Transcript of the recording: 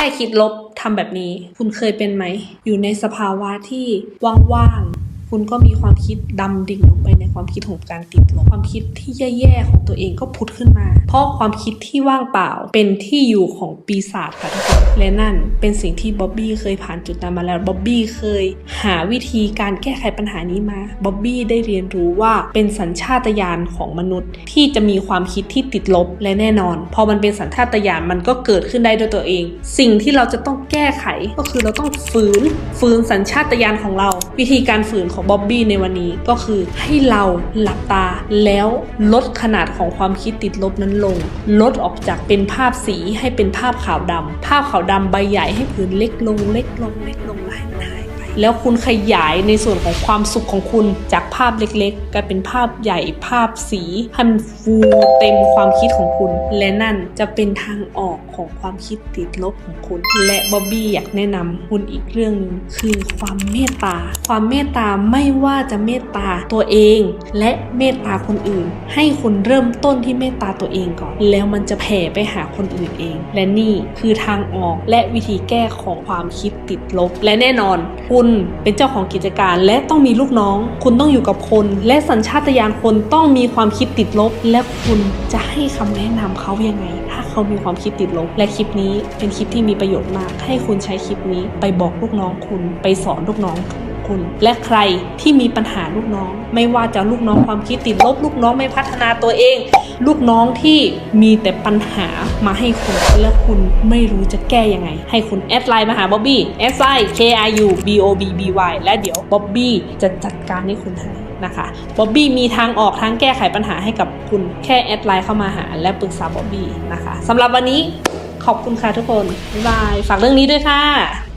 ก้คิดลบทำแบบนี้ คุณเคยเป็นไหม อยู่ในสภาวะที่ว่างๆ คุณก็มีความคิดดำดิ่งลงไปในความคิดของการติดลบความคิดที่แย่ๆของตัวเองก็ผุดขึ้นมา เพราะความคิดที่ว่างเปล่าเป็นที่อยู่ของปีศาจค่ะทุกคนและนั่นเป็นสิ่งที่บ๊อบบี้เคยผ่านจุดนั้นมาแล้วบ๊อบบี้เคย หาวิธีการแก้ไขปัญหานี้มาบ๊อบบี้ได้เรียนรู้ว่าเป็นสัญชาตญาณของมนุษย์ ที่จะมีความคิดที่ติดลบและแน่นอน พอมันเป็นสัญชาตญาณมันก็เกิดขึ้นได้ด้วยตัวเอง สิ่งที่เราจะต้องแก้ไขก็คือเราต้องฝืนฝืนสัญชาตญาณของเรา วิธีการฝืนของบ๊อบบี้ในวันนี้ก็คือให้เราหลับตาแล้วลดขนาดของความคิดติดลบนั้นลง ลดออกจากเป็นภาพสีให้เป็นภาพขาวดำภาพขาวดำใบใหญ่ให้ผืนเล็กลงเล็กลงเล็กลงแล้วให้มันหายไป แล้วคุณขยายในส่วนของความสุขของคุณจากภาพเล็กๆกลายเป็นภาพใหญ่ภาพสีให้มันฟูเต็มความคิดของคุณ และนั่นจะเป็นทางออกของความคิดติดลบของคุณ และบ๊อบบี้อยากแนะนำคุณอีกเรื่องนึงคือความเมตตา ความเมตตาไม่ว่าจะเมตตาตัวเอง และเมตตาคนอื่น ให้คุณเริ่มต้นที่เมตตาตัวเองก่อน แล้วมันจะแผ่ไปหาคนอื่นเอง และนี่คือทางออกและวิธีแก้ของความคิดติดลบ และแน่นอนคุณเป็นเจ้าของกิจการ และต้องมีลูกน้อง คุณต้องอยู่กับคน และสัญชาตญาณคนต้องมีความคิดติดลบ และคุณจะให้คำแนะนำเขายังไง ถ้าเขามีความคิดติดลบ และคลิปนี้เป็นคลิปที่มีประโยชน์มาก ให้คุณใช้คลิปนี้ไปบอกลูกน้องคุณไปสอนลูกน้อง คุณ และใครที่มีปัญหาลูกน้อง ไม่ว่าจะลูกน้องความคิดติดลบ ลูกน้องไม่พัฒนาตัวเอง ลูกน้องที่มีแต่ปัญหามาให้คุณและคุณไม่รู้จะแก้ยังไง ให้คุณแอดไลน์มาหาบ๊อบบี้แอดไลน์ K R U B O B B Y และเดี๋ยวบ๊อบบี้จะจัดการให้คุณให้นะคะบ๊อบบี้มีทางออกทางแก้ไขปัญหาให้กับคุณแค่แอดไลน์เข้ามาหาและปรึกษาบ๊อบบี้นะคะสำหรับวันนี้ขอบคุณค่ะทุกคน บ๊ายบาย ฝากเรื่องนี้ด้วยค่ะ